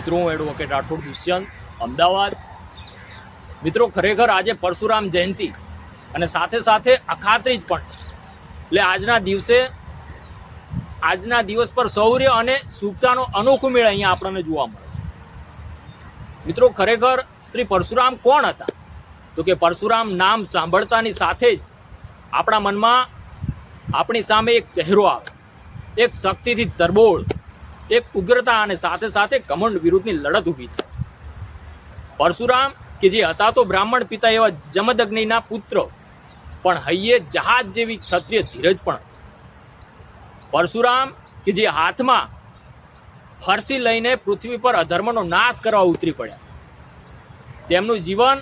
મિત્રો, હું એડવોકેટ રાઠોડ દુષ્યંત, અમદાવાદ. મિત્રો, ખરેખર આજે પરશુરામ જયંતિ અને સાથે સાથે અખાત્રીજ પણ. એટલે આજના દિવસે, આજના દિવસ પર શૌર્ય અને શુભતાનો અનોખો મેળ અહીંયા આપણને જોવા મળે છે. મિત્રો, ખરેખર શ્રી પરશુરામ કોણ હતા? તો કે પરશુરામ નામ સાંભળતાની સાથે જ આપણા મનમાં આપણી સામે એક ચહેરો આવે, એક શક્તિથી તરબોળ એક ઉગ્રતા અને સાથે સાથે કમંડ વિરુદ્ધની લડત ઊભી થઈ. પરશુરામ, કે જે હતા તો બ્રાહ્મણ પિતા એવા જમદગ્નિના પુત્ર, પણ હૈયે જહાજ જેવી ક્ષત્રિય ધીરજ પણ પરશુરામ, કે જે હાથમાં ફરસી લઈને પૃથ્વી પર અધર્મનો નાશ કરવા ઉતરી પડ્યા. તેમનું જીવન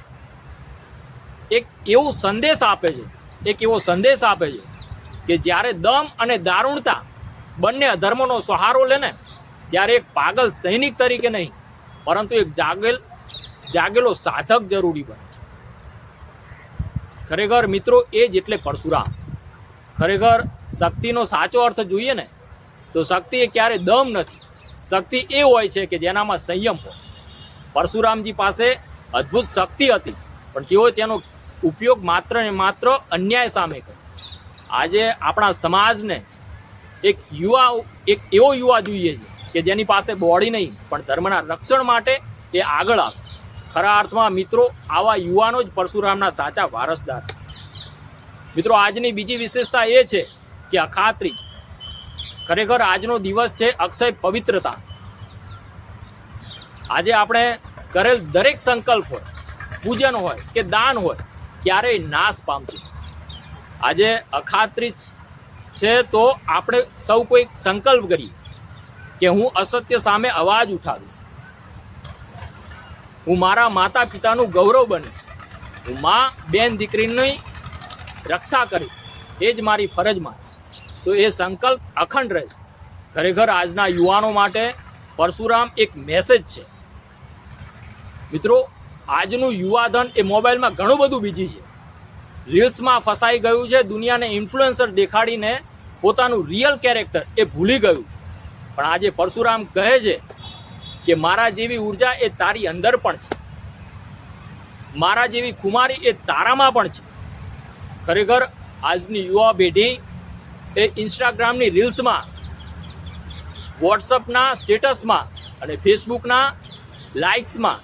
એક એવો સંદેશ આપે છે, એક એવો સંદેશ આપે છે કે જ્યારે દમ અને દારૂણતા બંને અધર્મનો સહારો લે ને ત્યારે એક પાગલ સૈનિક તરીકે નહીં, પરંતુ એક જાગેલ, જાગેલો સાધક જરૂરી બને છે. ખરેખર મિત્રો, એ જ એટલે પરશુરામ. ખરેખર શક્તિનો સાચો અર્થ જોઈએ ને, તો શક્તિ એ ક્યારે દમ નથી. શક્તિ એ હોય છે કે જેનામાં સંયમ હોય. પરશુરામજી પાસે અદ્ભુત શક્તિ હતી, પણ તેઓએ તેનો ઉપયોગ માત્ર ને માત્ર અન્યાય સામે કર્યો. આજે આપણા સમાજને એક યુવા, એક એવો યુવા જોઈએ છે કે જેની પાસે બોડી નહીં, પણ ધર્મના રક્ષણ માટે એ આગળ આવે. ખરા અર્થમાં મિત્રો, આવા યુવાનો જ પરશુરામના સાચા વારસદાર. મિત્રો, આજની બીજી વિશેષતા એ છે કે અખાત્રી ખરેખર આજનો દિવસ છે અક્ષય પવિત્રતા. આજે આપણે કરેલ દરેક સંકલ્પ હોય, પૂજન હોય કે દાન હોય, ક્યારેય નાશ પામતું આજે અખાત્રી છે તો આપણે સૌ કોઈ સંકલ્પ કરીએ. કે હું અસત્ય સામે અવાજ ઉઠાવીશ. હું મારા માતા પિતાનું ગૌરવ બનીશ. હું મા, બેન દીકરીની રક્ષા કરીશ. એ જ મારી ફરજ માનીશ. તો એ સંકલ્પ અખંડ રહેશે. ખરેખર આજના યુવાનો માટે પરશુરામ એક મેસેજ છે. મિત્રો, આજનું યુવાધન એ મોબાઈલમાં ઘણું બધું બીજી છે. રીલ્સમાં ફસાઈ ગયું છે, દુનિયાને ઇન્ફ્લુએન્સર દેખાડીને પોતાનું રિયલ કેરેક્ટર એ ભૂલી ગયું પણ આજે પરશુરામ કહે છે કે મારા જેવી ઊર્જા એ તારી અંદર પણ છે. મારા જેવી કુમારી એ તારામાં પણ છે. ખરેખર આજની યુવા પેઢી એ ઇન્સ્ટાગ્રામની રીલ્સમાં, વોટ્સઅપના સ્ટેટસમાં અને ફેસબુકના લાઇક્સમાં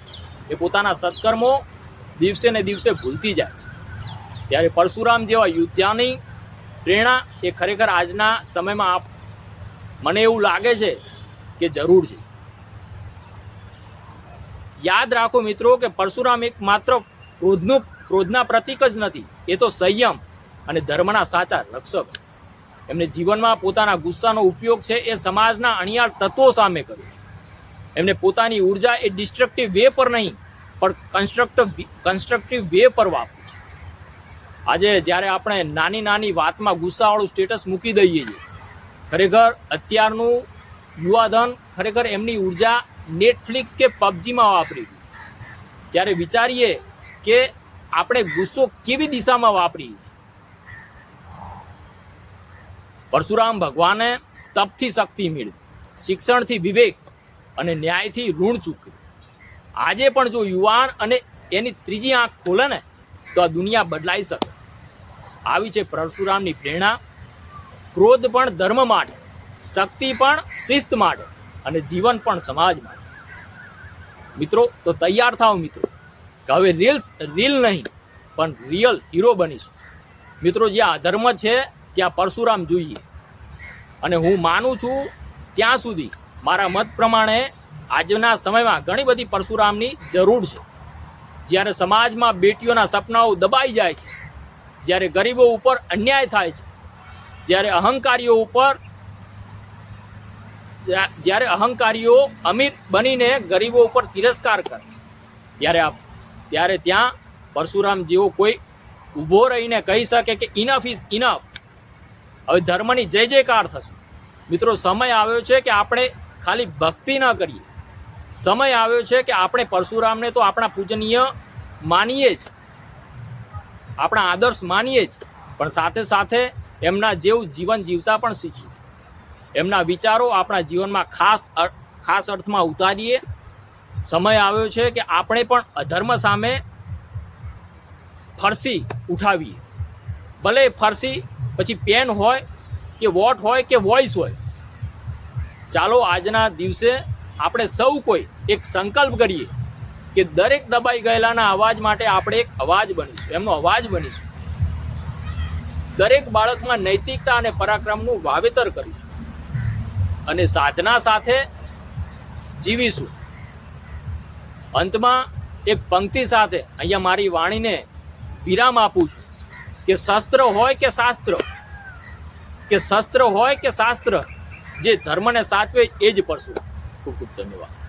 એ પોતાના સત્કર્મો દિવસે ને દિવસે ભૂલતી જાય ત્યારે પરશુરામ જેવા યુદ્ધાની પ્રેરણા એ ખરેખર આજના સમયમાં આપ મને એવું લાગે છે કે જરૂર છે. યાદ રાખો મિત્રો કે પરશુરામ એક માત્ર ક્રોધનું, ક્રોધના પ્રતીક જ નથી, એ તો સંયમ અને ધર્મના સાચા રક્ષક. એમને જીવનમાં પોતાના ગુસ્સાનો ઉપયોગ છે, એ સમાજના અણિયાળ તત્વો સામે કર્યો છે. એમને પોતાની ઊર્જા એ ડિસ્ટ્રક્ટિવ વે પર નહીં, પણ કન્સ્ટ્રક્ટિવ કન્સ્ટ્રક્ટિવ વે પર વાપરી છે. આજે જ્યારે આપણે નાની નાની વાતમાં ગુસ્સાવાળું સ્ટેટસ મૂકી દઈએ છીએ ખરેખર અત્યારનું યુવાધન ખરેખર એમની ઊર્જા નેટફ્લિક્સ કે પબજીમાં વાપરી. ત્યારે વિચારીએ કે આપણે ગુસ્સો કેવી દિશામાં વાપરી પરશુરામ ભગવાને તપથી શક્તિ મેળવી, શિક્ષણથી વિવેક અને ન્યાયથી ઋણ ચૂક્યું. આજે પણ જો યુવાન અને એની ત્રીજી આંખ ખોલે ને, તો આ દુનિયા બદલાઈ શકે. આવી છે પરશુરામની પ્રેરણા. ક્રોધ પણ ધર્મ માટે, શક્તિ પણ શિસ્ત માટે અને જીવન પણ સમાજ માટે. મિત્રો, તો તૈયાર થાવ મિત્રો, કે હવે રીલ્સ રીલ નહીં, પણ રિયલ હીરો બનીશું. મિત્રો, જે આ ધર્મ છે, ત્યાં પરશુરામ જોઈએ. અને હું માનું છું, ત્યાં સુધી મારા મત પ્રમાણે આજના સમયમાં ઘણી બધી પરશુરામની જરૂર છે. જ્યારે સમાજમાં બેટીઓના સપનાઓ દબાઈ જાય છે, જ્યારે ગરીબો ઉપર અન્યાય થાય છે જ્યારે અહંકારીઓ ઉપર જ્યારે અહંકારીઓ અમીર બનીને ગરીબો ઉપર તિરસ્કાર કરે, ત્યારે આપ, ત્યારે ત્યાં પરશુરામ જેવો કોઈ ઊભો રહીને કહી શકે કે ઇનફ ઇઝ ઇનફ હવે ધર્મની જય જયકાર થશે. મિત્રો, સમય આવ્યો છે કે આપણે ખાલી ભક્તિ ન કરીએ. સમય આવ્યો છે કે આપણે પરશુરામને તો આપણા પૂજનીય માનીએ જ. આપણા આદર્શ માનીએ જ. પણ સાથે સાથે એમના જેવું જીવન જીવતા પણ શીખીએ એમના વિચારો આપણા જીવનમાં ખાસ ખાસ અર્થમાં ઉતારીએ. સમય આવ્યો છે કે આપણે પણ અધર્મ સામે ફરસી ઉઠાવીએ. ભલે ફરસી, પછી પેન હોય કે વોટ હોય કે વોઇસ હોય. ચાલો આજના દિવસે આપણે સૌ કોઈ એક સંકલ્પ કરીએ કે દરેક દબાઈ ગયેલાના અવાજ માટે આપણે એક અવાજ બનીશું. એમનો અવાજ બનીશું. દરેક બાળકમાં નૈતિકતા અને પરાક્રમનું વાવેતર કરીશું. અને સાધના સાથે જીવીશું. અંતમાં એક પંક્તિ સાથે અહીંયા મારી વાણીને વિરામ આપું છું કે શસ્ત્ર હોય કે શાસ્ત્ર, કે શસ્ત્ર હોય કે શાસ્ત્ર, જે ધર્મને સાચવે એ જ પરશું ખૂબ ખૂબ ધન્યવાદ.